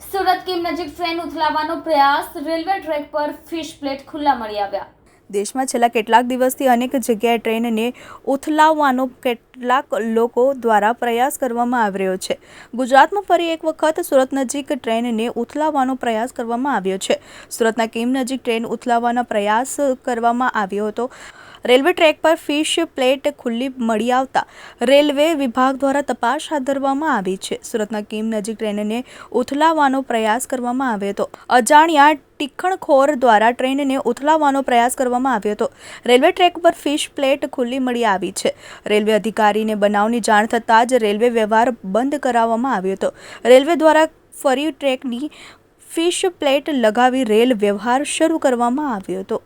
Surat Kim નજીક train ઉથલાવવાનો પ્રયાસ રેલવે ટ્રેક પર ફિશ પ્લેટ ખુલ્લા મળી આવ્યા. દેશમાં છેલ્લા કેટલાક દિવસથી અનેક જગ્યાએ ટ્રેનને ઉથલાવવાનો કેટલાક લોકો દ્વારા પ્રયાસ કરવામાં આવી રહ્યો છે. ગુજરાતમાં ફરી એક વખત સુરત નજીક ટ્રેનને ઉથલાવવાનો પ્રયાસ કરવામાં આવ્યો છે. સુરતના કિમ નજીક ટ્રેન ઉથલાવવાનો પ્રયાસ કરવામાં આવ્યો હતો. રેલવે ટ્રેક પર ફિશ પ્લેટ ખુલ્લી મળી આવતા રેલવે વિભાગ દ્વારા તપાસ હાથ ધરવામાં આવી છે. સુરતના કિમ નજીક ટ્રેનને ઉથલાવવાનો પ્રયાસ કરવામાં આવ્યો હતો. અજાણ્યા ટીખણખોર દ્વારા ટ્રેનને ઉથલાવવાનો પ્રયાસ કરવામાં આવ્યો હતો. રેલવે ટ્રેક પર ફિશ પ્લેટ ખુલ્લી મળી આવી છે. રેલવે અધિકારીને બનાવની જાણ થતાં જ રેલવે વ્યવહાર બંધ કરાવવામાં આવ્યો હતો. રેલવે દ્વારા ફરી ટ્રેકની ફિશ પ્લેટ લગાવી રેલ વ્યવહાર શરૂ કરવામાં આવ્યો હતો.